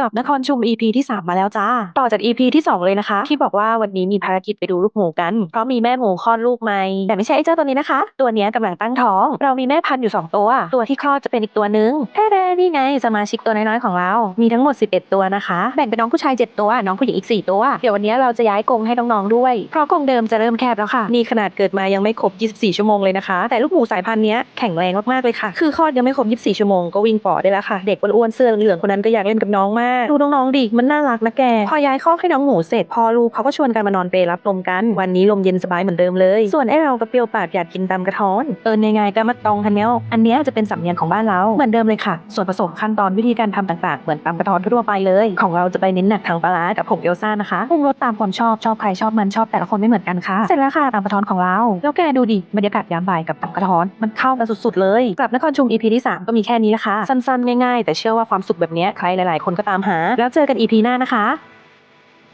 กลับนครชุม EP ที่ 3 มาแล้วจ้า ต่อจาก EP ที่ 2 เลยนะคะ ที่บอกว่าวันนี้มีภารกิจไปดูลูกหมูกัน เพราะมีแม่หมูคลอดลูกใหม่แต่ไม่ใช่ไอ้เจ้าตัวนี้นะคะ ตัวนี้ยกำลังตั้งท้อง เรามีแม่พันธุ์อยู่ 2 ตัว ตัวที่คลอดจะเป็นอีกตัวหนึ่งแท้ๆนี่ไงสมาชิกตัวน้อยๆของเรา มีทั้งหมด 11 ตัวนะคะ แบ่งเป็นน้องผู้ชาย 7 ตัว น้องผู้หญิงอีก 4 ตัว เดี๋ยววันนี้เราจะย้ายกรงให้น้องๆด้วย เพราะกรงเดิมจะเริ่มแคบแล้วค่ะ นี่ขนาดเกิดมายังไม่ครบ 24 ชั่วโมงเลยนะคะ แต่ลูกหมูสายพันธุ์นี้แข็งแรงมากๆเลยค่ะ คือคลอดยังไม่ครบ 24 ชั่วโมงก็วิ่งปอได้แล้วค่ะ เด็กอ้วนๆเสื้อเหลืองคนนั้นก็อยากเล่นกับน้องมากดูน้องๆดิมันน่ารักนะแก พอย้ายคอกให้น้องหมูเสร็จพอลูกเขาก็ชวนกันมานอนเปรรับลมกัน วันนี้ลมเย็นสบายเหมือนเดิมเลย ส่วนไอ้เราก็เปรี้ยวปากอยากกินตำกระท้อนเออยังไงก็มาตองคันเนี้ยอันเนี้ยจะเป็นสำเนียงของบ้านเราเหมือนเดิมเลยค่ะ ส่วนผสมขั้นตอนวิธีการทำต่างๆ เหมือนตำกระท้อนทั่วไปเลย ของเราจะไปเน้นหนักทางปลาร้ากับผงเอลซ่านะคะปรุงรสตามความชอบชอบใครชอบมันชอบแต่ละคนไม่เหมือนกันค่ะเสร็จแล้วค่ะตำกระท้อนของเราแล้วแกดูดิบรรยากาศยามบ่ายกับตำกระท้อนมันเข้ากันสุดๆเลยกลับนครชุม EP ที่ 3 ก็มีแค่นี้นะคะ สั้นๆง่ายๆแต่เชื่อว่าความสุขแบบเนี้ยใครหลายๆคนก็ตามหา แล้วเจอกันอีพีหน้านะคะ